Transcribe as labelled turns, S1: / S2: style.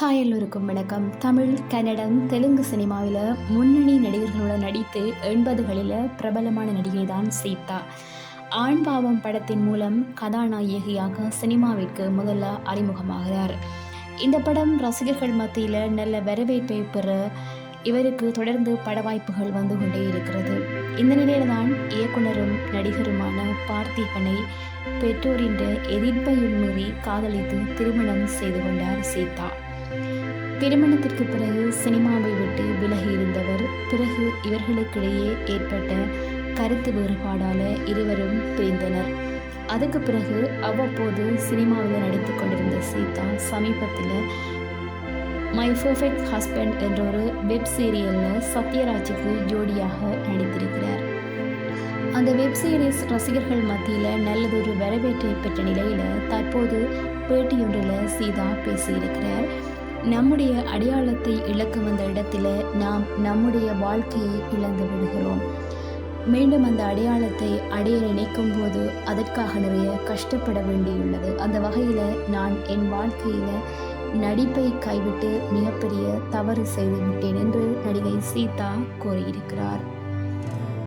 S1: Hi எல்லோருக்கும் வணக்கம். தமிழ் கன்னடம் தெலுங்கு சினிமாவில் முன்னணி நடிகர்களுடன் நடித்து எண்பதுகளில் பிரபலமான நடிகை தான் சீதா. ஆண் பாவம் படத்தின் மூலம் கதாநாயகியாக சினிமாவிற்கு முதல்ல அறிமுகமாகிறார். இந்த படம் ரசிகர்கள் மத்தியில் நல்ல வரவேற்பை பெற இவருக்கு தொடர்ந்து பட வாய்ப்புகள் வந்து கொண்டே இருக்கிறது. இந்த நிலையில்தான் தான் இயக்குனரும் நடிகருமான பார்த்திபனை பெற்றோரின் எதிர்ப்பையும் மீறி காதலித்து திருமணம் செய்து கொண்டார் சீதா. திருமணத்திற்கு பிறகு சினிமாவை விட்டு விலகி இருந்தவர் பிறகு இவர்களுக்கிடையே ஏற்பட்ட கருத்து வேறுபாடால இருவரும் பிரிந்தனர். அதுக்கு பிறகு அவ்வப்போது சினிமாவில் நடித்து கொண்டிருந்த சீதா சமீபத்தில் மை பர்ஃபெக்ட் ஹஸ்பண்ட் என்ற ஒரு வெப் சீரியலில் சத்யராஜுக்கு ஜோடியாக நடித்திருக்கிறார். அந்த வெப் சீரிஸ் ரசிகர்கள் மத்தியில் நல்லதொரு வரவேற்பை பெற்ற நிலையில் தற்போது பேட்டியொன்றில் சீதா பேசியிருக்கிறார். நம்முடைய அடையாளத்தை இழக்க வந்த இடத்துல நாம் நம்முடைய வாழ்க்கையை இழந்து விடுகிறோம். மீண்டும் அந்த அடையாளத்தை அடைய நினைக்கும் போது அதற்காக நிறைய கஷ்டப்பட வேண்டியுள்ளது. அந்த வகையில் நான் என் வாழ்க்கையில் நடிப்பை கைவிட்டு மிகப்பெரிய தவறு செய்து விட்டேன் என்று நடிகை சீதா கூறியிருக்கிறார்.